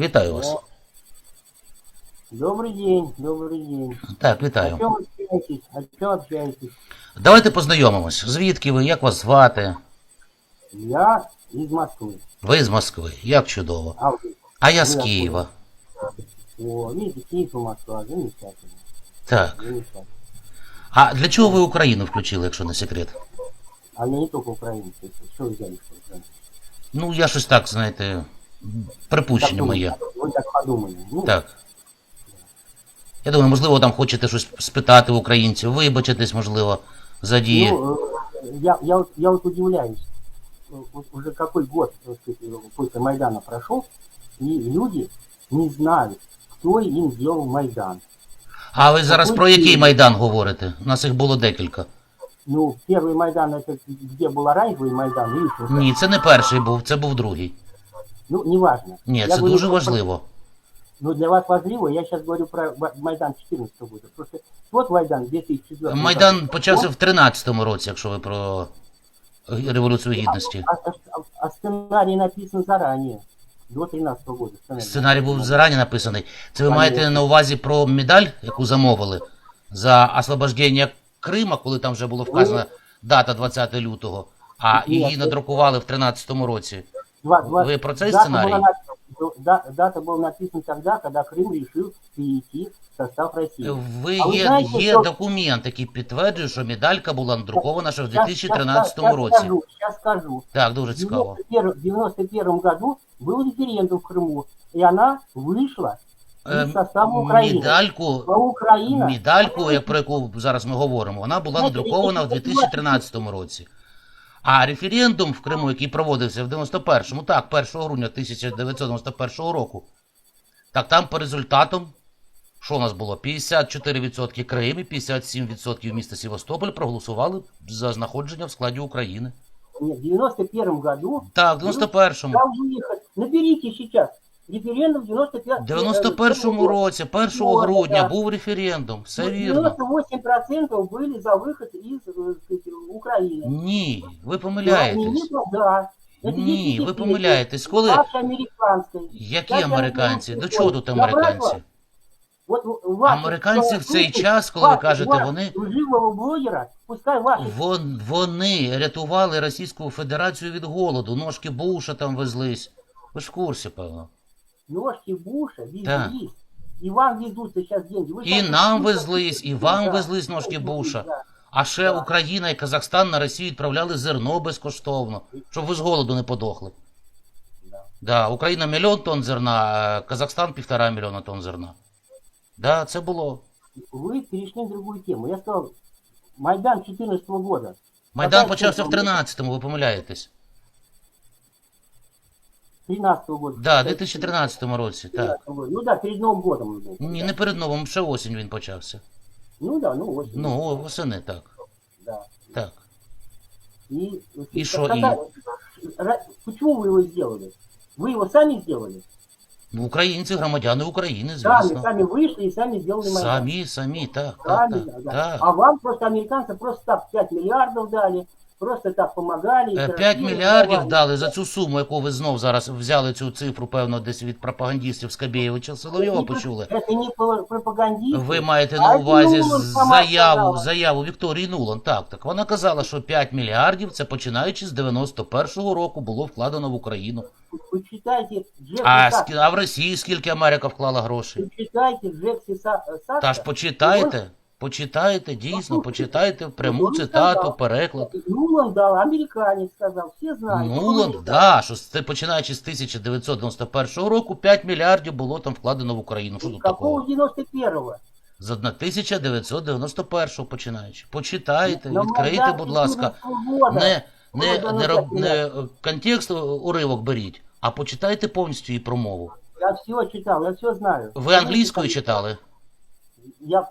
Вітаю вас. О. Добрый день, добрый день. Так, О вітаю. чем общаетесь? О чем общаетесь? Давайте познайомимось. Звідки ви? Як вас звати? Я из Москвы. Ви з Москви. Як чудово. А вы? А я з Ви Києва. О, видите, Киев и Москва. Замечательно. Так. Замечательно. А для чого ви Україну включили, якщо не секрет? А я не только украинцы. Что вы взяли, что украинцы? Ну, я щось так, знаєте, припущення Так моє. думали, Вы так подумали. Ну, Так. Я думаю, можливо, там хочете щось спитати у українців, вибачитись, можливо, за дії. ну, э, я, я, вот- я вот удивляюсь. Ну, вот Уже какой год так сказать, э, после Майдана прошел, и люди не знают, кто им сделал Майдан. А ви зараз Какой про який Київ? майдан говорите? У нас їх було декілька. Ну, первый Майдан, это где был оранжевый Майдан, видите? Ні, це не перший був, це був другий. Ну, неважно. Ні, Я це говорю дуже про- важливо. Ну, для вас важливо, я сейчас говорю про Майдан 14 года. Просто тот Майдан 2004 Майдан почався в 13-му році, якщо ви про Революцію Гідності. А, а- а сценарий написан заранее, до 13 года. Сценарий, Сценарій був зарані написаний. Це ви Конечно. маєте на увазі про медаль, яку замовили за освобождення Крима, коли там вже було вказано дата 20 лютого, а її надрукували в 13-му році. Два- два- Вы про цей дата сценарий? была написана- да- дата была написана тогда, когда Крым решил перейти в состав России. Ви А ви є, знаєте, є що- документ, який підтверджує, що медалька була надрукована ще в Щас- 2013 щас- щас році. Скажу, сейчас скажу. Так, дуже В цікаво. 91 году был референдум в Крыму, и она вышла Е, из состава Украины. Медальку, А Украина... медальку, як про яку зараз ми говоримо, вона була Знаєте, надрукована в я- я- 2013 році. А референдум в Криму, який проводився в 91-му, так, 1 грудня 1991 року, так там по результатам, що у нас було? 54% Крим і 57% міста Севастополь проголосували за знаходження в складі України. Нет, в 91 году... Так, в 91-му. Там выехать. Наберите сейчас. Референдум в 95... В 91-му році, 1 Вот, грудня, да. був референдум. Все Ну, вірно. 98% были за выход из э, сказать, Украины. Ні, ви Ну, помиляєтесь. ну, да. Это Ні, ви 10 помиляєтесь. Коли Ваша американская. які Я американці? не До чого тут знаю. американці? Вот у- у вас- Американці в цей слушайте, час, коли ви вас- кажете, вас, вони служивого блогера, пускай ваши вон, вони рятували Російську Федерацію від голоду, ножки Буша там везлись. Ви ж в курсі, певно. ножки Буша везлись. Да. И вам везутся сейчас деньги. Вы І сами нам слышите? везлись, і вам Да. везлись ножки Буша. Да. А ще Да. Україна і Казахстан на Росію відправляли зерно безкоштовно, щоб ви з голоду не подохли. Да. Да, Україна мільйон тонн зерна, а Казахстан півтора мільйона тонн зерна. Да, це було. Вы перешли на другую тему. Я сказал, Майдан 14 года. Майдан Какая почався в цифра? 13-му, ви помиляєтесь. 13 года. Да, в 2013 році, так. 13 года. Ну да, перед Новым годом. ну, Ні, да. не перед новим, ще осінь він почався. Ну да, ну осень. Ну, о, восени, так. Да. Так. И, И шо, когда- Ра- Почему вы его сделали? Вы его сами сделали? Ну, українці, громадяни України, Сами, звісно. сами вышли и сами сделали Майдан. Самі, самі, так, так, Сами, так. да. так. А вам просто американцы просто так 5 миллиардов дали, просто так помогали. Е, и 5 красиво мільярдів давали. дали за цю суму, яку ви знов зараз взяли цю цифру, певно, десь від пропагандистів Скабєєвича Соловйова почули. Это не про- пропагандисты. Ви маєте А на це увазі Нуланд сама заяву, сказала. заяву Вікторії Нулан. Так, так. Вона казала, що 5 мільярдів це починаючи з 91-го року було вкладено в Україну. Вы читайте Джеффри А, Сак- скі- а в Росії скільки Америка вклала грошей? Вы читайте Джеффри Са- Сакса. Та ж почитайте, почитайте, дійсно, почитайте пряму Ну, цитату, переклад. Нуланд дал, американец сказал, все знают. Нуланд, Ну, да, що це починаючи з 1991 року 5 мільярдів було там вкладено в Україну. Що тут такого? 91-го? З 1991 починаючи. Почитайте, відкрийте, будь ласка. Не, не, не, роб- не е, контекст уривок беріть, а почитайте повністю її промову. Я все читал, я все знаю. Ви англійською читали? Я...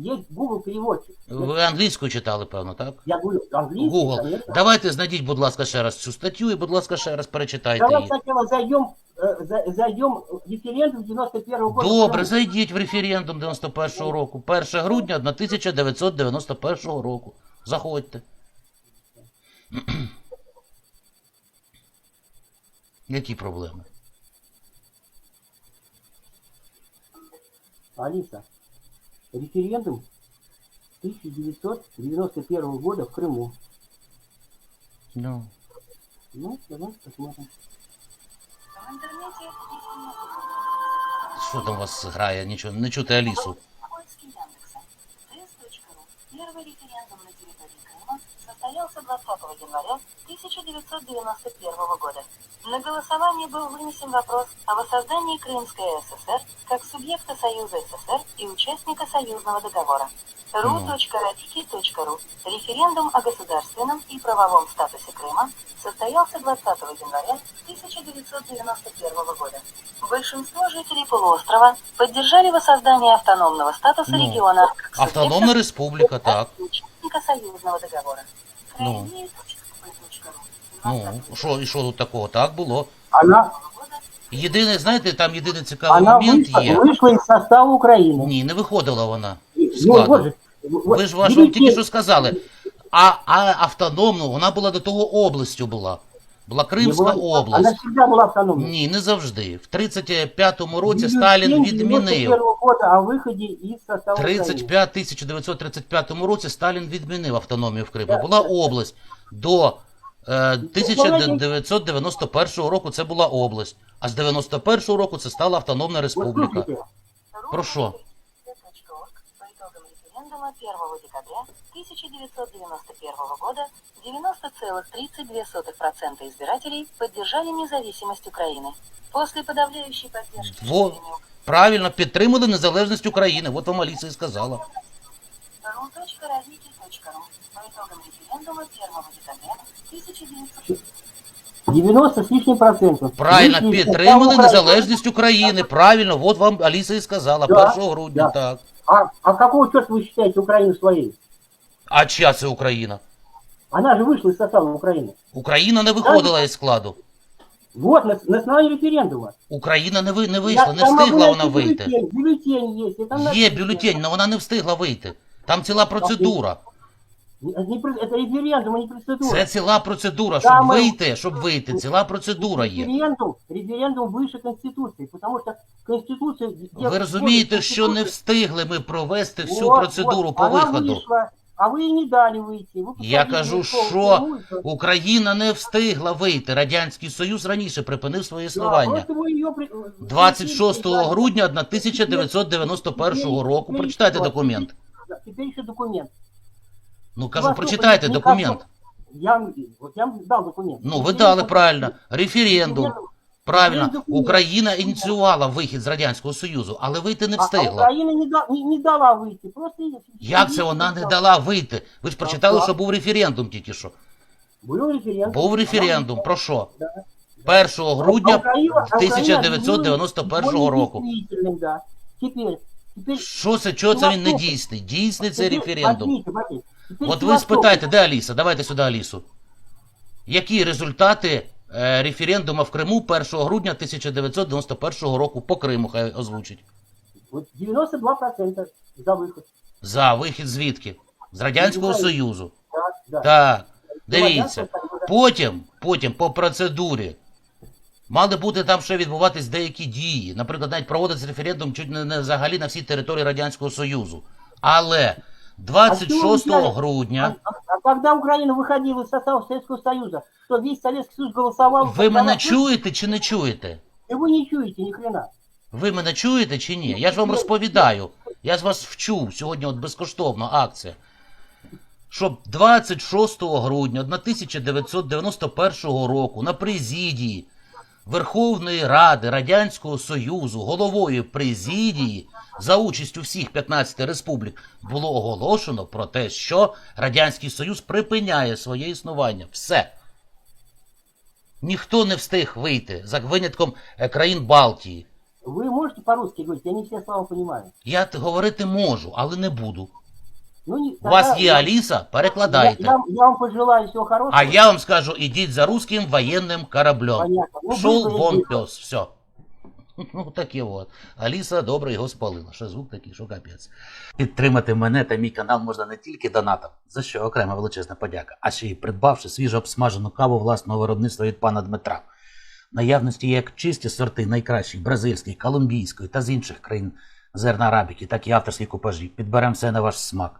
Есть Google переводчик. Ви англійською читали, певно, так? Я говорю, английский, Google. конечно. Давайте знайдіть, будь ласка, ще раз цю статтю і, будь ласка, ще раз перечитайте Давай її. сначала зайдем, э, зайдем в референдум 91 года. Добре, зайдіть в референдум 91-го року. 1 грудня 1991 року. Заходьте. Які проблеми? Алиса, референдум 1991 года в Крыму. Ну. Ну, давайте посмотрим. В интернете есть Що там у вас грає? Нічого, не чути Алісу. Первый референдум на территории Крыма состоялся 20 января 1991 года. На голосование был вынесен вопрос о воссоздании Крымской ССР как субъекта Союза СССр и участника союзного договора. ru.radiki.ru. Референдум о государственном и правовом статусе Крыма состоялся 20 января 1991 года. Большинство жителей полуострова поддержали воссоздание автономного статуса Ну, региона как субъекта Автономна республіка, так. и участника союзного договора. Ну. Краевед.ру. Ну, що, і що тут такого? Так було. Она, Єдине, знаєте, там єдиний цікавий она момент вышла, є. вышла из состава Украины. Ні, не виходила вона. Ну, складно. вот же, вот, Ви ж вашому берите- тільки що сказали. А, а автономну, вона була до того областю була. Була Не Кримська была- область. Она всегда была автономной. Ні, не завжди. В 35-му році Бюллетень Сталін відмінив. 91 года о выходе из состава Украины. 35 1935 році Сталін відмінив автономію в Криму. Була область. До е, 1991 року це була область. А з 91 року це стала автономна Вот республіка. слушайте, Про що? 1 декабря 1991 года 90,32% избирателей поддержали независимость Украины. После подавляющей поддержки Во. жителями Правильно, підтримали незалежність України. От вам Аліса і сказала. ru.radiki.ru. По итогам референдума 1 декабря 1991 90 с лишним процентов. Правильно, Вышли из підтримали состава Украины. незалежність України. Правильно, от вам Аліса і сказала. Да, 1 грудня, да. так. А, а какого черта вы считаете Украину своей? А чия це Україна? Она же вышла из состава Украины. Україна не виходила із складу. Вот, на, на основании референдума. Україна не, ви, не вийшла, Я- не я могу встигла найти вона вийти. Бюллетень, бюллетень есть. Это на- Є бюлетень, але вона не встигла вийти. Там ціла процедура. Не- не про- Это референдум, а не процедура. Це ціла процедура, щоб Саме- вийти, щоб вийти. Ціла процедура є. Референдум, референдум выше Конституции, потому что Конституция... Ви розумієте, що не встигли ми провести всю Вот, процедуру вот, по она виходу. вышла, а вы ей не дали выйти. Вы Я посадили кажу, в школу, що ну, и всё. Україна не встигла вийти. Радянський Союз раніше припинив своє Да, існування. просто вы её при- 26 грудня 1991 року. Прочитайте документ. Да, Теперь еще документ. Ну У кажу, вас прочитайте никак- документ. Я, вам- вот я вам дал документ. Ну, ви дали правильно. Референдум. Референдум. Правильно, Референдум. Україна ініціювала вихід з Радянського Союзу, але вийти не А- А встигла. Украина не, да- не, не дала выйти. Просто Як це вона не дала вийти? Ви ж прочитали, Так. що був референдум тільки що. Был референдум. Був референдум. Про що? Да. 1 грудня А Украина- а Украина 1991 объявила року. недействительным, Да. Теперь, теперь Що це, чого це він не дійсний? Дійсний це теперь- референдум. От ви спитайте, де Аліса? Давайте сюди Алісу. Які результати е, референдуму в Криму 1 грудня 1991 року по Криму хай озвучить? 92% за выход. За вихід звідки? З Радянського Союзу. Да. Так. Дивіться. Потім, потім по процедурі. Мали бути там ще відбуватись деякі дії. Наприклад, навіть проводиться референдум чуть не, не взагалі на всій території Радянського Союзу. Але 26 А грудня А, а когда Украина выходила из состава Советского Союза, что весь Советский Союз голосовал... ви мене чуєте чи не чуєте? И вы не чуете ни хрена. Ви мене чуєте чи ні? Я ж вам розповідаю. Я ж вас вчу. Сьогодні от безкоштовна акція. Щоб 26 грудня 1991 року на президії Верховної Ради Радянського Союзу головою президії за участю всіх 15 республік було оголошено про те, що Радянський Союз припиняє своє існування. Все. Ніхто не встиг вийти за винятком е, країн Балтії. Вы можете по-русски говорить, я не все слова понимаю. Я говорити можу, але не буду. Ну, не, У вас є Аліса, перекладайте. я, я вам пожелаю всего хорошего. А я вам скажу, ідіть за русським воєнним кораблем. Ну, я вон пес, все. Ну, таке от. Аліса добре його спалила. Що звук такий, що капець. Підтримати мене та мій канал можна не тільки донатом, за що окрема величезна подяка, а ще й придбавши свіжо обсмажену каву власного виробництва від пана Дмитра. Наявності як чисті сорти найкращих бразильської, колумбійської та з інших країн зерна арабіки, так і авторські купажі. Підберемо все на ваш смак.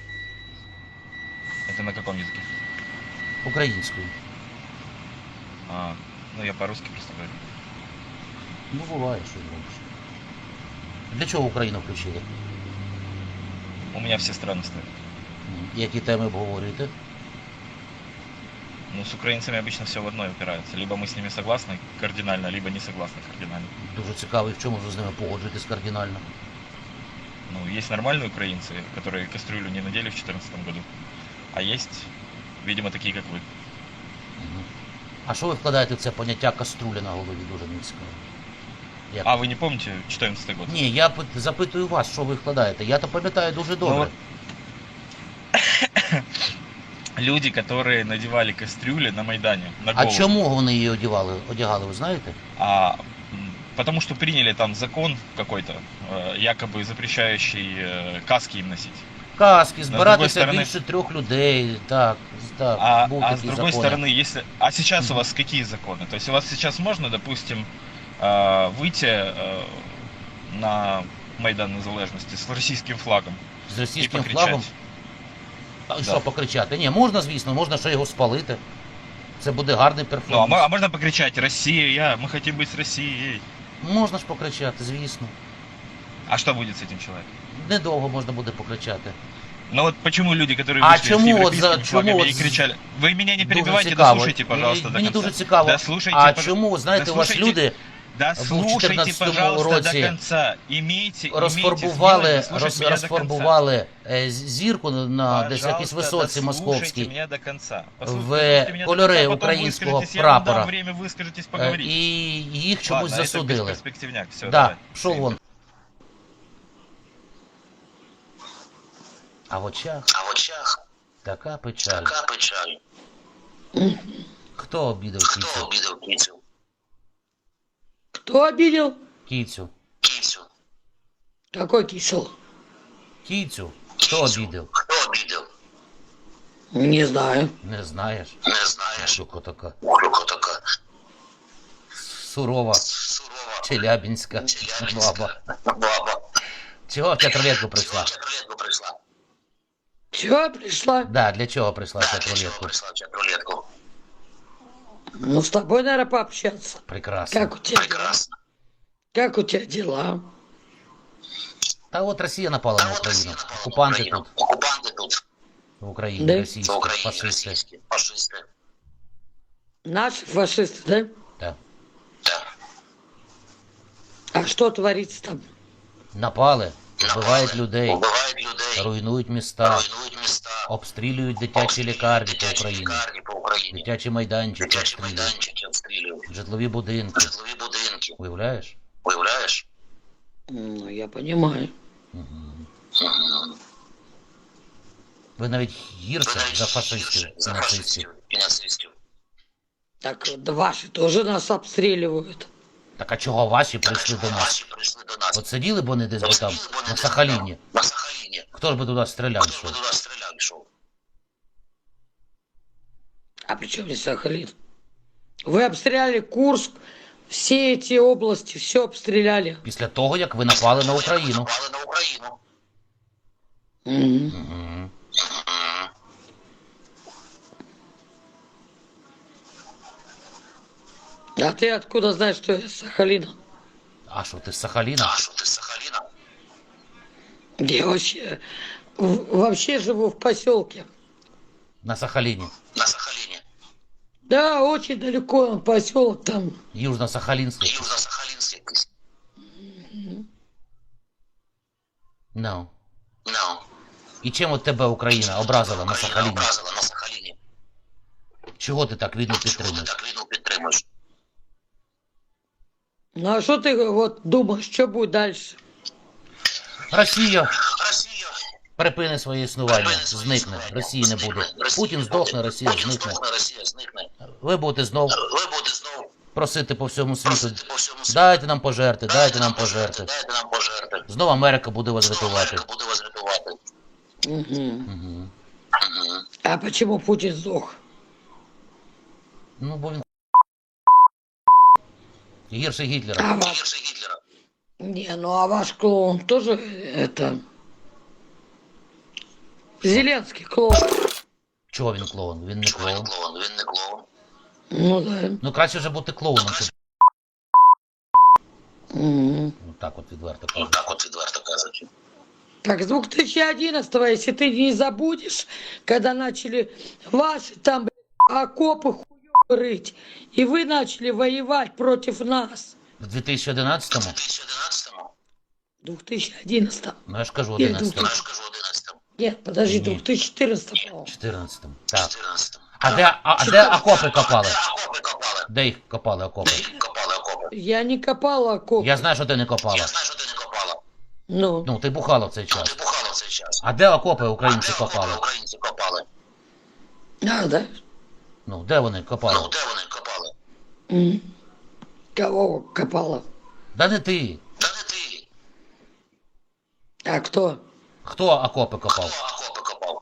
Это на каком языке? Українською. А, ну я по-русски просто говорю. Ну, буває, що зробиш. Для чого Україну включили? У меня все страны стоят. М, Які теми обговорюєте? Ну, с украинцами обычно все в одно упирается. Либо мы с ними согласны кардинально, либо не согласны кардинально. Дуже цікаво, і в чому ви з ними погоджуєтесь кардинально. Ну, есть нормальные украинцы, которые кастрюлю не надели в 2014 году. А есть, видимо, такие, как вы. Мгм. А що ви вкладаєте в це поняття каструля на голові? Дуже мені цікаво. Як? А вы не помните 14 год? Ні, я пит- запитую вас, що ви вкладаєте. Я то пам'ятаю дуже добре. Ну, Люди, которые надевали кастрюли на Майдане, на а голову. чому вони її одягали, одягали, ви знаєте? А, м, потому что приняли там закон какой-то, э, якобы запрещающий э, каски им носить. Каски, другой збиратися сторони- більше трьох людей. Так, так. А, був а с такий другой закон. стороны, если... А сейчас у Мгм. вас какие законы? То есть у вас сейчас можно, допустим, э, выйти э, на Майдан Незалежности с российским флагом з и російським покричать? флагом. А Да. що покричати? Ні, можна, звісно, можна ще його спалити. Це буде гарний Ну, а, перформанс. мо- а можно покричать «Россия, я, мы хотим быть с Россией». Можна ж покричати, звісно. А что будет с этим человеком? Недовго можна буде покричати. Ну вот почему люди, которые А вышли с чему вот за- европейскими чему флагами вот и з- кричали... Вы меня не Дуже перебивайте, цікаво. дослушайте, пожалуйста, Мені до конца. дуже цікаво. Дослушайте, А пож- чому, знаєте, у вас дослушайте- люди Да в слушайте, 14-му пожалуйста, році до конца. Имейте, розфарбували, имейте смелость роз, слушать меня до конца. розфарбували е, з- зірку на десь якійсь Пожалуйста, висоці дослушайте московській. меня до конца. в Послушайте меня до кольори конца, потом українського выскажетесь, я вам дам прапора. время выскажитесь, Е, поговорить. І їх чомусь Ладно, это засудили. перспективняк, все, да, давай. пішов вон. А в очах А в очах така печаль. така печаль. Хто обідав Хто кіцю? обідав кіцю? Кто обидел? Кіцю. Кіцю. Какой кисел? Кіцю. Хто обідав? Хто обідав? Не знаю. Не знаєш. Не знаєш. Шуко така. Охлюко така. Сурова, Сурова. челябінська Челябинська. баба. Баба. Чого в театролетку прийшла? Чатрулетку прийшла. Чего пришла? Да, для чого прийшла в Так, для чого театролетку? прийшла чатрулетку? Ну, с тобой, наверное, пообщаться. Прекрасно. Как у тебя дела? Прекрасно. Как у тебя дела? Та от Росія напала Та на от Україну. Росія напала на Окупанти Україну. тут, Окупанти тут. в Україні, Да? В російські, Україні фашисти. російські. Фашисти. Наши фашисты, да? Так. Так. А что творится там? Напали, вбивають людей, Вбивають людей. руйнують міста, Руйнують міста. обстрілюють дитячі лікарні по Україні, дитячі майданчики Дитячі обстрілюють, майданчики обстрілюють. житлові будинки. Житлові будинки. Уявляєш? Уявляєш? Ну, я. Мгм. Ви навіть гірше за фашистів і нацистів. фашистів і нацистів. Так да ваши тоже нас обстреливают. Так а чого ваші прийшли до нас? От сиділи б вони десь би там, на Сахаліні. На Сахаліні. Хто ж би туди стріляв йшов? А при чем здесь Сахалин? Вы обстреляли Курск, все эти области, все обстреляли. Після того, як ви напали на Україну. Напали на А ты откуда знаешь, что я с Сахалина? А що ти з Сахаліна? А що ти з Сахаліна? Я вообще, в- вообще живу в поселке. На Сахаліні. На Сахаліні. Да, очень далеко поселок там. Южно-Сахалінський. Южно-Сахалінський якийсь. Ну. Ну. І чим от тебе Україна образила на Україна Сахаліні? образила на Сахаліні. Чого ти так війну Чого ти підтримуєш? Ну а что ты вот думаешь, что будет дальше? Росія Росія припини своє існування, припини своє зникне. існування, Росії не буде. Путін здохне. Росія Путін зникне. здохне, Росія зникне. Ви будете знов Ви будете знову просити по всьому світу. просити по всьому світу. Дайте нам пожерти, дайте нам пожерти. Дайте нам пожерти. Знову Америка буде вас рятувати. Америка буде вас рятувати. Мгм. Угу. А почему Путин сдох? Ну, бо він. Гірше Гітлера. А ваш... Гірше Гітлера. Не, ну а ваш клоун тоже это... Зеленский клоун. Чого він клоун? Він не Чого він клоун. клоун? Він не клоун. Ну да. Ну краще вже бути клоуном, щоб Мгм. ну, так от відверто Ну кажучи. так от відверто кажучи. Так, с 2011 если ты не забудешь, когда начали ваши там блядь, окопы хуёвы рыть, и вы начали воевать против нас. В 2011-му, 2011-му, 2011. ну я ж кажу Ні, 11-му, я ж кажу 11-му, Нет, подожди, Не. 2014. по-моему. 14-му. Так. 14-му. А де, а, а де окопи копали? Де окопи копали? Де їх копали окопи? Де копали окопи? Я не копала окоп. Я знаю, що ти не копала. Я знаю, що ти не копала. Ну, Ну, ти бухала в цей Ти час. бухала в цей час. А де окопи А українці де окопи копали? Українці копали. а, да? Ну, де вони копали? Ну, де вони копали? М. Кого копала? Да не ти. Та не ти. А кто? Хто окопи Хто копав? окопи копав?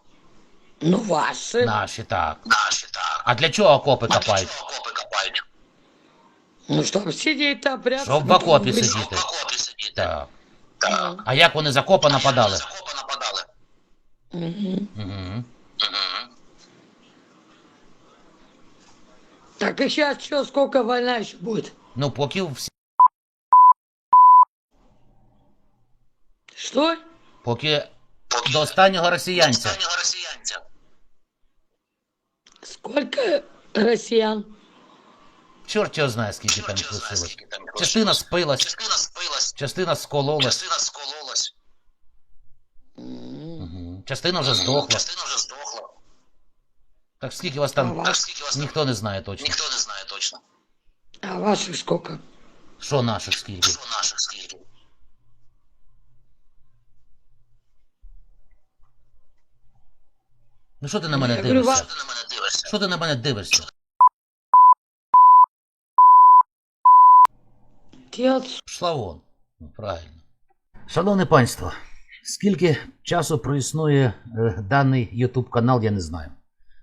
Ну, ваши. Наші, так. Наші, так. А для чого окопи А для копають? чого окопи копають? Ну, чтобы сидеть там прятаться. Щоб в окопі Блин, сидіти. Щоб в окопі сидіти. Так. Так. А як вони з окопа нападали? З окопа нападали. Угу. Мгм. Так и сейчас что, сколько война еще будет? Ну, поки всі. Что? Поки до останнього росіянця. останнього росіянця. Сколько россиян? Чорт його знає, скільки там Чорт його знає, лишилось. скільки там їх Частина спилась, Частина спилась, частина скололась, частина скололась. М. угу. частина вже здохла. Частина вже. Так скільки вас там. Так скільки вас ніхто не знає точно. Ніхто не знає точно. А ваших сколько? Що наших скільки? Що наших скільки? Ну що ти на мене Я говорю, дивишся? Що ти на мене дивишся? Що ти на мене дивишся? Ты Пішла вон. Ну, правильно. Шановне панство, скільки часу проіснує е, даний YouTube канал, я не знаю.